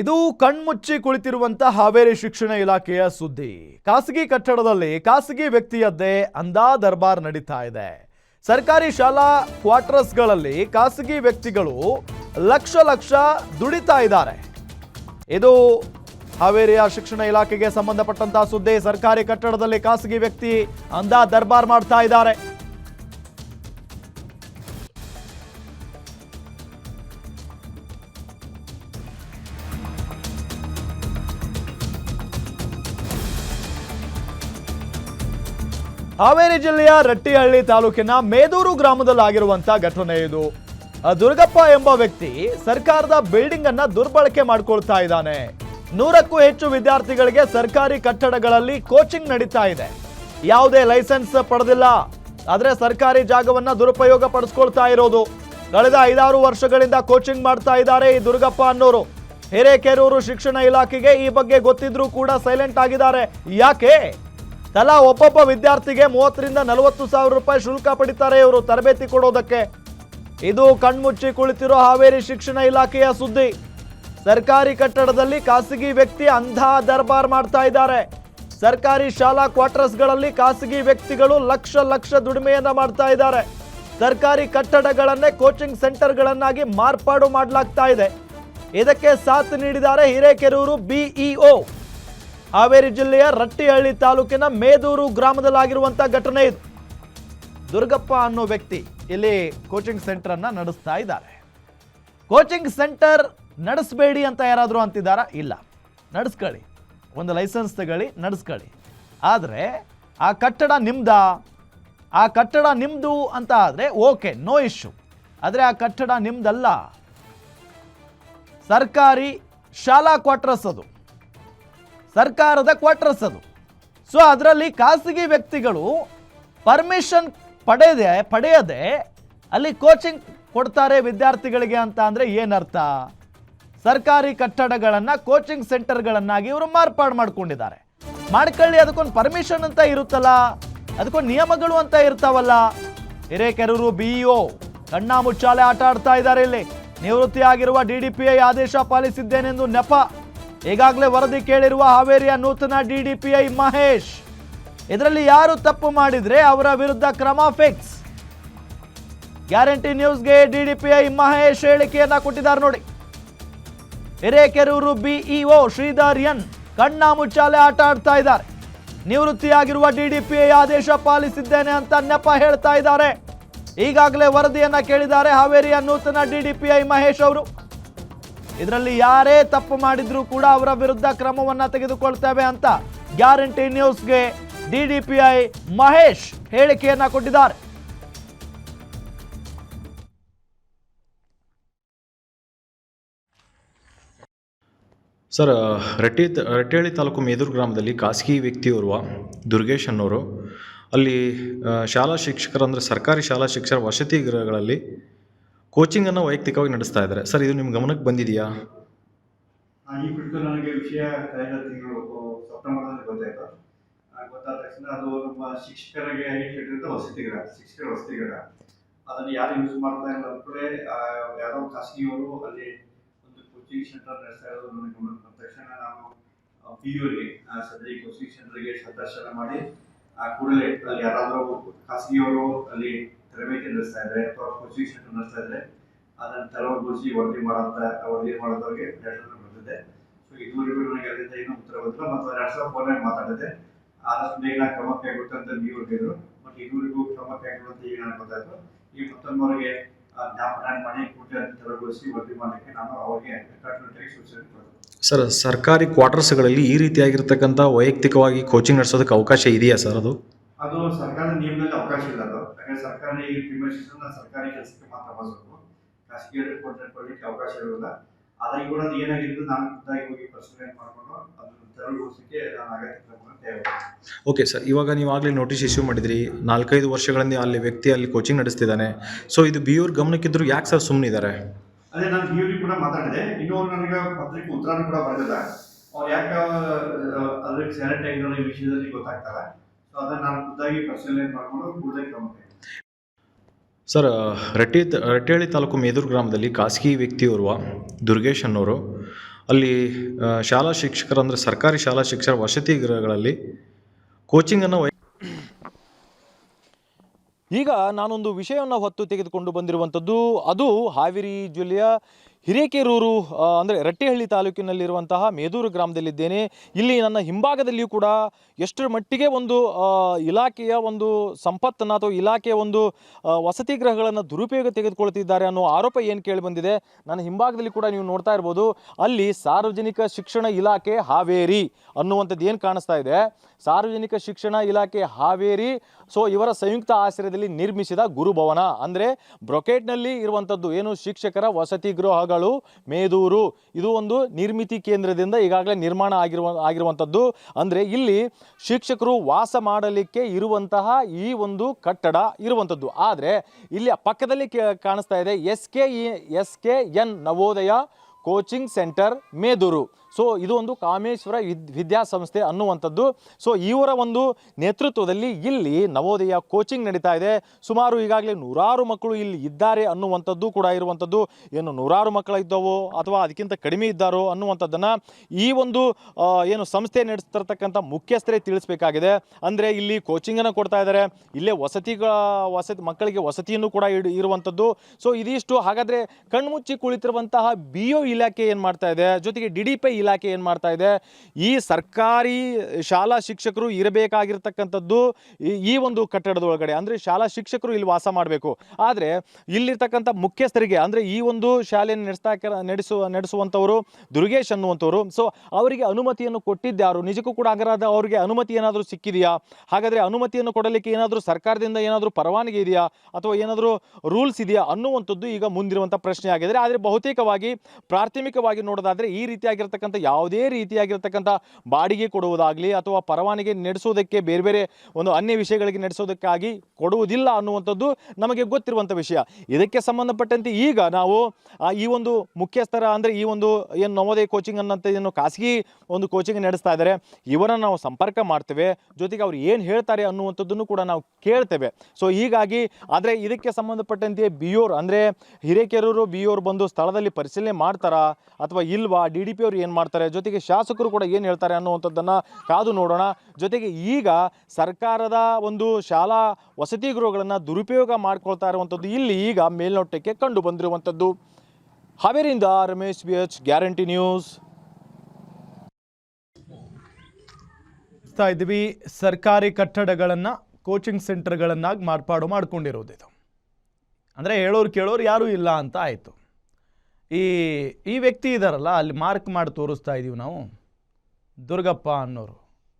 ಇದು ಕಣ್ಮುಚ್ಚಿ ಕುಳಿತಿರುವಂತ ಹಾವೇರಿ ಶಿಕ್ಷಣ ಇಲಾಖೆಯ ಸುದ್ದಿ. ಖಾಸಗಿ ಕಟ್ಟಡದಲ್ಲಿ ಖಾಸಗಿ ವ್ಯಕ್ತಿಯದ್ದೇ ಅಂದಾ ದರ್ಬಾರ್ ನಡೀತಾ ಇದೆ. ಸರ್ಕಾರಿ ಶಾಲಾ ಕ್ವಾರ್ಟರ್ಸ್ಗಳಲ್ಲಿ ಖಾಸಗಿ ವ್ಯಕ್ತಿಗಳು ಲಕ್ಷ ಲಕ್ಷ ದುಡಿತಾ ಇದ್ದಾರೆ. ಇದು ಹಾವೇರಿಯ ಶಿಕ್ಷಣ ಇಲಾಖೆಗೆ ಸಂಬಂಧಪಟ್ಟಂತಹ ಸುದ್ದಿ. ಸರ್ಕಾರಿ ಕಟ್ಟಡದಲ್ಲಿ ಖಾಸಗಿ ವ್ಯಕ್ತಿ ಅಂದಾ ದರ್ಬಾರ್ ಮಾಡ್ತಾ ಇದ್ದಾರೆ. ಹಾವೇರಿ ಜಿಲ್ಲೆಯ ರಟ್ಟಿಹಳ್ಳಿ ತಾಲೂಕಿನ ಮೇದೂರು ಗ್ರಾಮದಲ್ಲಾಗಿರುವಂತಹ ಘಟನೆ ಇದು. ದುರ್ಗಪ್ಪ ಎಂಬ ವ್ಯಕ್ತಿ ಸರ್ಕಾರದ ಬಿಲ್ಡಿಂಗ್ ಅನ್ನ ದುರ್ಬಳಕೆ ಮಾಡ್ಕೊಳ್ತಾ ಇದ್ದಾನೆ. ನೂರಕ್ಕೂ ಹೆಚ್ಚು ವಿದ್ಯಾರ್ಥಿಗಳಿಗೆ ಸರ್ಕಾರಿ ಕಟ್ಟಡಗಳಲ್ಲಿ ಕೋಚಿಂಗ್ ನಡೀತಾ ಇದೆ. ಯಾವುದೇ ಲೈಸೆನ್ಸ್ ಪಡೆದಿಲ್ಲ. ಆದ್ರೆ ಸರ್ಕಾರಿ ಜಾಗವನ್ನ ದುರುಪಯೋಗ ಪಡಿಸ್ಕೊಳ್ತಾ ಇರೋದು. ಕಳೆದ ಐದಾರು ವರ್ಷಗಳಿಂದ ಕೋಚಿಂಗ್ ಮಾಡ್ತಾ ಇದ್ದಾರೆ ಈ ದುರ್ಗಪ್ಪ ಅನ್ನೋರು. ಹಿರೇಕೆರೂರು ಶಿಕ್ಷಣ ಇಲಾಖೆಗೆ ಈ ಬಗ್ಗೆ ಗೊತ್ತಿದ್ರೂ ಕೂಡ ಸೈಲೆಂಟ್ ಆಗಿದ್ದಾರೆ. ಯಾಕೆ? ತಲಾ ಒಬ್ಬೊಬ್ಬ ವಿದ್ಯಾರ್ಥಿಗೆ ಮೂವತ್ತರಿಂದ ನಲವತ್ತು ಸಾವಿರ ರೂಪಾಯಿ ಶುಲ್ಕ ಪಡಿತಾರೆ ಇವರು ತರಬೇತಿ ಕೊಡೋದಕ್ಕೆ. ಇದು ಕಣ್ಮುಚ್ಚಿ ಕುಳಿತಿರೋ ಹಾವೇರಿ ಶಿಕ್ಷಣ ಇಲಾಖೆಯ ಸುದ್ದಿ. ಸರ್ಕಾರಿ ಕಟ್ಟಡದಲ್ಲಿ ಖಾಸಗಿ ವ್ಯಕ್ತಿ ಅಂಧ ದರ್ಬಾರ್ ಮಾಡ್ತಾ ಇದ್ದಾರೆ. ಸರ್ಕಾರಿ ಶಾಲಾ ಕ್ವಾರ್ಟರ್ಸ್ಗಳಲ್ಲಿ ಖಾಸಗಿ ವ್ಯಕ್ತಿಗಳು ಲಕ್ಷ ಲಕ್ಷ ದುಡಿಮೆಯನ್ನ ಮಾಡ್ತಾ ಇದ್ದಾರೆ. ಸರ್ಕಾರಿ ಕಟ್ಟಡಗಳನ್ನೇ ಕೋಚಿಂಗ್ ಸೆಂಟರ್ಗಳನ್ನಾಗಿ ಮಾರ್ಪಾಡು ಮಾಡಲಾಗ್ತಾ ಇದೆ. ಇದಕ್ಕೆ ಸಾಥ್ ನೀಡಿದ್ದಾರೆ ಹಿರೇಕೆರೂರು ಬಿಇಒ. ಹಾವೇರಿ ಜಿಲ್ಲೆಯ ರಟ್ಟಿಹಳ್ಳಿ ತಾಲೂಕಿನ ಮೇದೂರು ಗ್ರಾಮದಲ್ಲಾಗಿರುವಂಥ ಘಟನೆ ಇದು. ದುರ್ಗಪ್ಪ ಅನ್ನೋ ವ್ಯಕ್ತಿ ಇಲ್ಲಿ ಕೋಚಿಂಗ್ ಸೆಂಟರ್ ಅನ್ನ ನಡೆಸ್ತಾ ಇದ್ದಾರೆ. ಕೋಚಿಂಗ್ ಸೆಂಟರ್ ನಡೆಸಬೇಡಿ ಅಂತ ಯಾರಾದರೂ ಅಂತಿದ್ದಾರಾ? ಇಲ್ಲ. ನಡೆಸ್ಕೊಳ್ಳಿ. ಒಂದು ಲೈಸೆನ್ಸ್ ತಗೊಳ್ಳಿ, ನಡೆಸ್ಕೊಳ್ಳಿ. ಆದರೆ ಆ ಕಟ್ಟಡ ನಿಮ್ದ? ಆ ಕಟ್ಟಡ ನಿಮ್ದು ಅಂತ ಆದರೆ ಓಕೆ ನೋ ಇಶ್ಯೂ ಆದರೆ ಆ ಕಟ್ಟಡ ನಿಮ್ದಲ್ಲ. ಸರ್ಕಾರಿ ಶಾಲಾ ಕ್ವಾರ್ಟರ್ಸ್ ಅದು. ಸರ್ಕಾರದ ಕ್ವಾರ್ಟರ್ಸ್ ಅದು. ಸೊ ಅದರಲ್ಲಿ ಖಾಸಗಿ ವ್ಯಕ್ತಿಗಳು ಪರ್ಮಿಷನ್ ಪಡೆಯದೆ ಪಡೆಯದೆ ಅಲ್ಲಿ ಕೋಚಿಂಗ್ ಕೊಡ್ತಾರೆ ವಿದ್ಯಾರ್ಥಿಗಳಿಗೆ ಅಂತ ಅಂದರೆ ಏನರ್ಥ? ಸರ್ಕಾರಿ ಕಟ್ಟಡಗಳನ್ನು ಕೋಚಿಂಗ್ ಸೆಂಟರ್ಗಳನ್ನಾಗಿ ಇವರು ಮಾರ್ಪಾಡು ಮಾಡ್ಕೊಂಡಿದ್ದಾರೆ. ಮಾಡ್ಕೊಳ್ಳಿ, ಅದಕ್ಕೊಂದು ಪರ್ಮಿಷನ್ ಅಂತ ಇರುತ್ತಲ್ಲ? ಅದಕ್ಕೊಂದು ನಿಯಮಗಳು ಅಂತ ಇರ್ತಾವಲ್ಲ? ಹಿರೇಕೆರೂರು ಒ ಕಣ್ಣ ಮುಚ್ಚಾಲೆ ಆಟ ಆಡ್ತಾ ಇದ್ದಾರೆ ಇಲ್ಲಿ. ನಿವೃತ್ತಿಯಾಗಿರುವ ಡಿ ಡಿ ಪಿ ಐ ಆದೇಶ ಪಾಲಿಸಿದ್ದೇನೆಂದು ನೆಪ ಈಗಾಗಲೇ ವರದಿ ಕೇಳಿರುವ ಹಾವೇರಿಯ ನೂತನ ಡಿಡಿಪಿಐ ಮಹೇಶ್. ಇದರಲ್ಲಿ ಯಾರು ತಪ್ಪು ಮಾಡಿದ್ರೆ ಅವರ ವಿರುದ್ಧ ಕ್ರಮ ಫಿಕ್ಸ್. ಗ್ಯಾರಂಟಿ ನ್ಯೂಸ್ಗೆ ಡಿಡಿಪಿಐ ಮಹೇಶ್ ಹೇಳಿಕೆಯನ್ನ ಕೊಟ್ಟಿದ್ದಾರೆ ನೋಡಿ. ಹಿರೇಕೆರೂರು ಬಿಇಒ ಶ್ರೀಧರ್ ಎನ್ ಕಣ್ಣ ಮುಚ್ಚಾಲೆ ಆಟ ಆಡ್ತಾ ಇದ್ದಾರೆ. ನಿವೃತ್ತಿಯಾಗಿರುವ ಡಿಡಿಪಿಐ ಆದೇಶ ಪಾಲಿಸಿದ್ದೇನೆ ಅಂತ ನೆಪ ಹೇಳ್ತಾ ಇದ್ದಾರೆ. ಈಗಾಗಲೇ ವರದಿಯನ್ನ ಕೇಳಿದ್ದಾರೆ ಹಾವೇರಿಯ ನೂತನ ಡಿಡಿಪಿಐ ಮಹೇಶ್ ಅವರು. ಇದರಲ್ಲಿ ಯಾರೇ ತಪ್ಪು ಮಾಡಿದ್ರೂ ಕೂಡ ಅವರ ವಿರುದ್ಧ ಕ್ರಮವನ್ನ ತೆಗೆದುಕೊಳ್ತೇವೆ ಅಂತ ಗ್ಯಾರಂಟಿ ನ್ಯೂಸ್ಗೆ ಡಿಡಿಪಿಐ ಮಹೇಶ್ ಹೇಳಿಕೆಯನ್ನ ಕೊಟ್ಟಿದ್ದಾರೆ. ಸರ್, ರಟ್ಟಿ ರಟ್ಟಿಹಳ್ಳಿ ತಾಲೂಕು ಮೇದೂರು ಗ್ರಾಮದಲ್ಲಿ ಖಾಸಗಿ ವ್ಯಕ್ತಿಯೋರ್ವ ದುರ್ಗೇಶ್ ಅನ್ನೋರು. ಅಲ್ಲಿ ಶಾಲಾ ಶಿಕ್ಷಕರು ಅಂದರೆ ಸರ್ಕಾರಿ ಶಾಲಾ ಶಿಕ್ಷಕರ ವಸತಿ ಗೃಹಗಳಲ್ಲಿ ಕೋಚಿಂಗನ್ನು ವೈಯಕ್ತಿಕವಾಗಿ ನಡೆಸ್ತಾ ಇದ್ದಾರೆ. ಸರ್, ಇದು ನಿಮ್ಮ ಗಮನಕ್ಕೆ ಬಂದಿದೆಯಾ? ಈ ಕುರಿತು ನನಗೆ ವಿಷಯ ಕಳೆದ ತಿಂಗಳು ಸೆಪ್ಟೆಂಬರ್ನಲ್ಲಿ ಗೊತ್ತಾಯ್ತು. ಗೊತ್ತಾದ ತಕ್ಷಣ ಅದು ನಮ್ಮ ಶಿಕ್ಷಕರಿಗೆ ಇಟ್ಟಿರ್ತಕ್ಕಂಥ ವಸತಿಗಳ ಶಿಕ್ಷಕರ ವಸತಿಗಳ ಅದನ್ನು ಯಾರು ಯೂಸ್ ಮಾಡ್ತಾ ಇಲ್ಲ ಅಂದ್ಕೂಡಲೇ ಯಾರೋ ಖಾಸಗಿಯವರು ಅಲ್ಲಿ ಒಂದು ಕೋಚಿಂಗ್ ಸೆಂಟರ್ ನಡೆಸ್ತಾ ಇರೋದು ನನಗೆ ಗಮನಕ್ಕೆ ಬಂದ ತಕ್ಷಣ ನಾನು ಪಿ ಯುಗೆ ಸದ್ಯ ಕೋಚಿಂಗ್ ಸೆಂಟರ್ಗೆ ಸಂದರ್ಶನ ಮಾಡಿ ಕೂಡಲೇ ಅಲ್ಲಿ ಯಾರಾದರೂ ಖಾಸಗಿಯವರು ಅಲ್ಲಿ ತರಬೇತಿ ನಡೆಸ್ತಾ ಇದ್ದಾರೆ, ಅಥವಾ ಕೋಚಿಂಗ್ ಸೆಂಟರ್ ನಡೆಸ್ತಾ ಇದ್ದಾರೆ, ಅದನ್ನು ತೆರವುಗೊಳಿಸಿ ವರದಿ ಮಾಡಂತ ವರದಿ ಮಾಡೋದವ್ರಿಗೆ ಲೆಟರ್ ಬಂದಿದೆ. ಸೊ ಇದುವರೆಗೂ ನನಗೆ ಅದರಿಂದ ಏನು ಉತ್ತರ ಬಂದಿಲ್ಲ, ಮತ್ತು ಎರಡು ಸಾವಿರ ಫೋನಲ್ಲಿ ಮಾತಾಡಿದೆ. ಆದಷ್ಟು ಬೇಗ ಕ್ರಮ ಕೈಗೊಳ್ಳುತ್ತೆ ಅಂತ ನೀವು ಹೇಳಿದ್ರು. ಬಟ್ ಇದುವರೆಗೂ ಕ್ರಮ ಕೈಗೊಳ್ಳುವಂತ ಈಗ ನನಗೆ ಗೊತ್ತಾಯ್ತು. ಈ ಮತ್ತೊಮ್ಮವರಿಗೆ ಜ್ಞಾಪನ ಮಾಡಿ ಕೂಟ ತೆರವುಗೊಳಿಸಿ ವರದಿ ಮಾಡಲಿಕ್ಕೆ ನಾನು ಅವರಿಗೆ ಕಟ್ಟುನಿಟ್ಟಾಗಿ ಸೂಚನೆ ಕೊಡ್ತೀನಿ ಸರ್, ಸರ್ಕಾರಿ ಕ್ವಾರ್ಟರ್ಸ್ಗಳಲ್ಲಿ ಈ ರೀತಿಯಾಗಿರ್ತಕ್ಕಂಥ ವೈಯಕ್ತಿಕವಾಗಿ ಕೋಚಿಂಗ್ ನಡೆಸೋದಕ್ಕೆ ಅವಕಾಶ ಇದೆಯಾ ಸರ್ ಅದು? ಅದು ಸರ್ಕಾರದ ನಿಯಮದಲ್ಲಿ ಅವಕಾಶ ಇಲ್ಲ ಅದು. ಯಾಕಂದ್ರೆ ಸರ್ಕಾರಿ ಪ್ರಿಮಿಷನ್ ಸರ್ಕಾರಿ ಕೆಲಸಕ್ಕೆ ಮಾತ್ರ ಬಳಸಬೇಕು ಖಾಸಗಿ ಕೊಟ್ಟರೆ ಕೊಡಲಿಕ್ಕೆ ಅವಕಾಶ ಇರೋಲ್ಲ. ಅದಾಗಿ ಕೂಡ ಅದು ಏನಾಗಿದ್ದು ನಾನು ಖುದ್ದಾಗಿ ಹೋಗಿ ಪರಿಶೀಲನೆ ಮಾಡಿಕೊಂಡು ಅದನ್ನು ತೆರವುಗೊಳಿಸಲಿಕ್ಕೆ ನಾನು ಅಗತ್ಯ ಓಕೆ ಸರ್ ಇವಾಗ ನೀವು ಆಗಲೇ ನೋಟಿಸ್ ಇಶ್ಯೂ ಮಾಡಿದ್ರಿ. ನಾಲ್ಕೈದು ವರ್ಷಗಳಿಂದ ಅಲ್ಲಿ ವ್ಯಕ್ತಿ ಅಲ್ಲಿ ಕೋಚಿಂಗ್ ನಡೆಸ್ತಿದ್ದಾನೆ. ಸೊ ಇದು ಬಿಯೂರ್ ಗಮನಕ್ಕಿದ್ರು ಯಾಕೆ ಸರ್ ಸುಮ್ಮನಿದ್ದಾರೆ ಅದೇ ನಾನು ಬಿ ಕೂಡ ಮಾತಾಡಿದೆ. ಇನ್ನೊಂದು ನನಗೆ ಪತ್ರಿಕೆ ಉತ್ತರನೂ ಕೂಡ ಬರೆದಿಲ್ಲ. ಅವ್ರು ಯಾಕೆ ಅದಕ್ಕೆ ಸ್ಯಾನಿಟೈಸರ್ ಈ ವಿಷಯದಲ್ಲಿ ನಾನು ಖುದ್ದಾಗಿ ಪರಿಶೀಲನೆ ಮಾಡಿಕೊಂಡು ಕೂಡಲೇ ಕ್ರಮ. ಸರ್ ರಟ್ಟಿ ರಟ್ಟಿಹಳ್ಳಿ ತಾಲೂಕು ಮೇದೂರು ಗ್ರಾಮದಲ್ಲಿ ಖಾಸಗಿ ವ್ಯಕ್ತಿಯೋರ್ವ ದುರ್ಗೇಶ್ ಅನ್ನೋರು ಅಲ್ಲಿ ಶಾಲಾ ಶಿಕ್ಷಕರು ಅಂದರೆ ಸರ್ಕಾರಿ ಶಾಲಾ ಶಿಕ್ಷಕರ ವಸತಿ ಗೃಹಗಳಲ್ಲಿ ಕೋಚಿಂಗನ್ನು ವೈ ಈಗ ನಾನೊಂದು ವಿಷಯವನ್ನು ಹೊತ್ತು ತೆಗೆದುಕೊಂಡು ಬಂದಿರುವಂಥದ್ದು ಅದು ಹಾವೇರಿ ಜಿಲ್ಲೆಯ ಹಿರೇಕೆರೂರು ಅಂದರೆ ರಟ್ಟಿಹಳ್ಳಿ ತಾಲೂಕಿನಲ್ಲಿರುವಂತಹ ಮೇದೂರು ಗ್ರಾಮದಲ್ಲಿದ್ದೇನೆ. ಇಲ್ಲಿ ನನ್ನ ಹಿಂಭಾಗದಲ್ಲಿಯೂ ಕೂಡ ಎಷ್ಟರ ಮಟ್ಟಿಗೆ ಒಂದು ಇಲಾಖೆಯ ಒಂದು ಸಂಪತ್ತನ್ನು ಅಥವಾ ಇಲಾಖೆಯ ಒಂದು ವಸತಿ ಗೃಹಗಳನ್ನು ದುರುಪಯೋಗ ತೆಗೆದುಕೊಳ್ತಿದ್ದಾರೆ ಅನ್ನೋ ಆರೋಪ ಏನು ಕೇಳಿ ಬಂದಿದೆ ನನ್ನ ಹಿಂಭಾಗದಲ್ಲಿ ಕೂಡ ನೀವು ನೋಡ್ತಾ ಇರ್ಬೋದು. ಅಲ್ಲಿ ಸಾರ್ವಜನಿಕ ಶಿಕ್ಷಣ ಇಲಾಖೆ ಹಾವೇರಿ ಅನ್ನುವಂಥದ್ದು ಏನು ಕಾಣಿಸ್ತಾ ಇದೆ? ಸಾರ್ವಜನಿಕ ಶಿಕ್ಷಣ ಇಲಾಖೆ ಹಾವೇರಿ, ಸೊ ಇವರ ಸಂಯುಕ್ತ ಆಶ್ರಯದಲ್ಲಿ ನಿರ್ಮಿಸಿದ ಗುರುಭವನ. ಅಂದರೆ ಬ್ರೊಕೇಟ್ನಲ್ಲಿ ಇರುವಂಥದ್ದು ಏನು? ಶಿಕ್ಷಕರ ವಸತಿ ಗೃಹಗಳು. ಮೇದೂರು, ಇದು ಒಂದು ನಿರ್ಮಿತಿ ಕೇಂದ್ರದಿಂದ ಈಗಾಗಲೇ ನಿರ್ಮಾಣ ಆಗಿರುವ, ಆಗಿರುವಂಥದ್ದು. ಅಂದರೆ ಇಲ್ಲಿ ಶಿಕ್ಷಕರು ವಾಸ ಮಾಡಲಿಕ್ಕೆ ಇರುವಂತಹ ಈ ಒಂದು ಕಟ್ಟಡ ಇರುವಂಥದ್ದು. ಆದರೆ ಇಲ್ಲಿ ಪಕ್ಕದಲ್ಲಿ ಕಾಣಿಸ್ತಾ ಇದೆ S K S K N Navodaya coaching centre, Medur. So ಇದು ಒಂದು ಕಾಮೇಶ್ವರ ವಿದ್, ವಿದ್ಯಾಸಂಸ್ಥೆ ಅನ್ನುವಂಥದ್ದು. ಸೊ ಇವರ ಒಂದು ನೇತೃತ್ವದಲ್ಲಿ ಇಲ್ಲಿ ನವೋದಯ ಕೋಚಿಂಗ್ ನಡೀತಾ ಇದೆ. ಸುಮಾರು ಈಗಾಗಲೇ ನೂರಾರು ಮಕ್ಕಳು ಇಲ್ಲಿ ಇದ್ದಾರೆ ಅನ್ನುವಂಥದ್ದು ಕೂಡ ಇರುವಂಥದ್ದು. ಏನು ನೂರಾರು ಮಕ್ಕಳು ಇದ್ದವೋ ಅಥವಾ ಅದಕ್ಕಿಂತ ಕಡಿಮೆ ಇದ್ದಾರೋ ಅನ್ನುವಂಥದ್ದನ್ನು ಈ ಒಂದು ಏನು ಸಂಸ್ಥೆ ನಡೆಸ್ತಿರ್ತಕ್ಕಂಥ ಮುಖ್ಯಸ್ಥರೇ ತಿಳಿಸ್ಬೇಕಾಗಿದೆ. ಅಂದರೆ ಇಲ್ಲಿ ಕೋಚಿಂಗನ್ನು ಕೊಡ್ತಾ ಇದ್ದಾರೆ. ಇಲ್ಲೇ ವಸತಿಗಳ ವಸತಿ, ಮಕ್ಕಳಿಗೆ ವಸತಿಯನ್ನು ಕೂಡ ಇಡು, ಇರುವಂಥದ್ದು. ಸೊ ಇದಿಷ್ಟು ಹಾಗಾದರೆ ಕಣ್ಮುಚ್ಚಿ ಕುಳಿತಿರುವಂತಹ ಬಿ ಇಲಾಖೆ ಏನು ಮಾಡ್ತಾ ಇದೆ? ಜೊತೆಗೆ ಡಿ ಡಿ ಪಿ ಇಲಾಖೆ ಏನು ಮಾಡ್ತಾ ಇದೆ? ಈ ಸರ್ಕಾರಿ ಶಾಲಾ ಶಿಕ್ಷಕರು ಇರಬೇಕಾಗಿರ್ತಕ್ಕಂಥದ್ದು ಈ- ಒಂದು ಕಟ್ಟಡದೊಳಗಡೆ. ಅಂದರೆ ಶಾಲಾ ಶಿಕ್ಷಕರು ಇಲ್ಲಿ ವಾಸ ಮಾಡಬೇಕು. ಆದರೆ ಇಲ್ಲಿರ್ತಕ್ಕಂಥ ಮುಖ್ಯಸ್ಥರಿಗೆ, ಅಂದರೆ ಈ ಒಂದು ಶಾಲೆಯನ್ನು ನಡೆಸ್ತಾ ನಡೆಸುವ ನಡೆಸುವಂಥವರು, ದುರ್ಗೇಶ್ ಅನ್ನುವಂಥವ್ರು, ಸೊ ಅವರಿಗೆ ಅನುಮತಿಯನ್ನು ಕೊಟ್ಟಿದ್ದಾರು ನಿಜಕ್ಕೂ ಕೂಡ ಹಾಗಾದ ಅವರಿಗೆ ಅನುಮತಿ ಏನಾದರೂ ಸಿಕ್ಕಿದೆಯಾ? ಹಾಗಾದರೆ ಅನುಮತಿಯನ್ನು ಕೊಡಲಿಕ್ಕೆ ಏನಾದರೂ ಸರ್ಕಾರದಿಂದ ಏನಾದರೂ ಪರವಾನಗಿ ಇದೆಯಾ? ಅಥವಾ ಏನಾದರೂ ರೂಲ್ಸ್ ಇದೆಯಾ? ಅನ್ನುವಂಥದ್ದು ಈಗ ಮುಂದಿರುವಂಥ ಪ್ರಶ್ನೆ ಆಗಿದೆ ಆದರೆ ಬಹುತೇಕವಾಗಿ ಪ್ರಾಥಮಿಕವಾಗಿ ನೋಡೋದಾದರೆ ಈ ರೀತಿಯಾಗಿರ್ತಕ್ಕಂಥ ಯಾವುದೇ ರೀತಿಯಾಗಿರ್ತಕ್ಕಂಥ ಬಾಡಿಗೆ ಕೊಡುವುದಾಗಲಿ ಅಥವಾ ಪರವಾನಿಗೆ ನಡೆಸೋದಕ್ಕೆ ಬೇರೆ ಬೇರೆ ಒಂದು ಅನ್ಯ ವಿಷಯಗಳಿಗೆ ನಡೆಸೋದಕ್ಕಾಗಿ ಕೊಡುವುದಿಲ್ಲ ಅನ್ನುವಂಥದ್ದು ನಮಗೆ ಗೊತ್ತಿರುವಂಥ ವಿಷಯ. ಇದಕ್ಕೆ ಸಂಬಂಧಪಟ್ಟಂತೆ ಈಗ ನಾವು ಈ ಒಂದು ಮುಖ್ಯಸ್ಥರ ಅಂದರೆ ಈ ಒಂದು ಏನು ನವೋದಯ ಕೋಚಿಂಗ್ ಅನ್ನೋಂಥ ಏನು ಖಾಸಗಿ ಒಂದು ಕೋಚಿಂಗ್ ನಡೆಸ್ತಾ ಇದ್ದಾರೆ, ಇವರನ್ನು ನಾವು ಸಂಪರ್ಕ ಮಾಡ್ತೇವೆ. ಜೊತೆಗೆ ಅವ್ರು ಏನು ಹೇಳ್ತಾರೆ ಅನ್ನುವಂಥದ್ದನ್ನು ಕೂಡ ನಾವು ಕೇಳ್ತೇವೆ. ಸೊ ಹೀಗಾಗಿ ಆದರೆ ಇದಕ್ಕೆ ಸಂಬಂಧಪಟ್ಟಂತೆ ಬಿಯೋರ್ ಅಂದರೆ ಹಿರೇಕೆರೂರು ಬಿಯೋರ್ ಬಂದು ಸ್ಥಳದಲ್ಲಿ ಪರಿಶೀಲನೆ ಮಾಡ್ತಾರಾ ಅಥವಾ ಇಲ್ವಾ? ಡಿ ಡಿ ಪಿ ಅವ್ರು ಏನು ಮಾಡ್ತಾರೆ? ಜೊತೆಗೆ ಶಾಸಕರು ಕೂಡ ಏನು ಹೇಳ್ತಾರೆ ಅನ್ನುವಂಥದ್ದನ್ನು ಕಾದು ನೋಡೋಣ. ಜೊತೆಗೆ ಈಗ ಸರ್ಕಾರದ ಒಂದು ಶಾಲಾ ವಸತಿ ಗೃಹಗಳನ್ನು ದುರುಪಯೋಗ ಮಾಡ್ಕೊಳ್ತಾ ಇರುವಂಥದ್ದು ಇಲ್ಲಿ ಈಗ ಮೇಲ್ನೋಟಕ್ಕೆ ಕಂಡು ಬಂದಿರುವಂಥದ್ದು. ಹಾವೇರಿಯಿಂದ Ramesh B H guarantee news. ಇದ್ವಿ ಸರ್ಕಾರಿ ಕಟ್ಟಡಗಳನ್ನು ಕೋಚಿಂಗ್ ಸೆಂಟರ್ಗಳನ್ನಾಗಿ ಮಾರ್ಪಾಡು ಮಾಡ್ಕೊಂಡಿರೋದು ಇದು. ಅಂದರೆ ಹೇಳೋರು ಕೇಳೋರು ಯಾರೂ ಇಲ್ಲ ಅಂತ ಆಯಿತು. ಈ ಈ ವ್ಯಕ್ತಿ ಇದ್ದಾರಲ್ಲ ಅಲ್ಲಿ ಮಾರ್ಕ್ ಮಾಡಿ ತೋರಿಸ್ತಾ ಇದ್ದೀವಿ ನಾವು. ದುರ್ಗಪ್ಪ ಅನ್ನೋರು.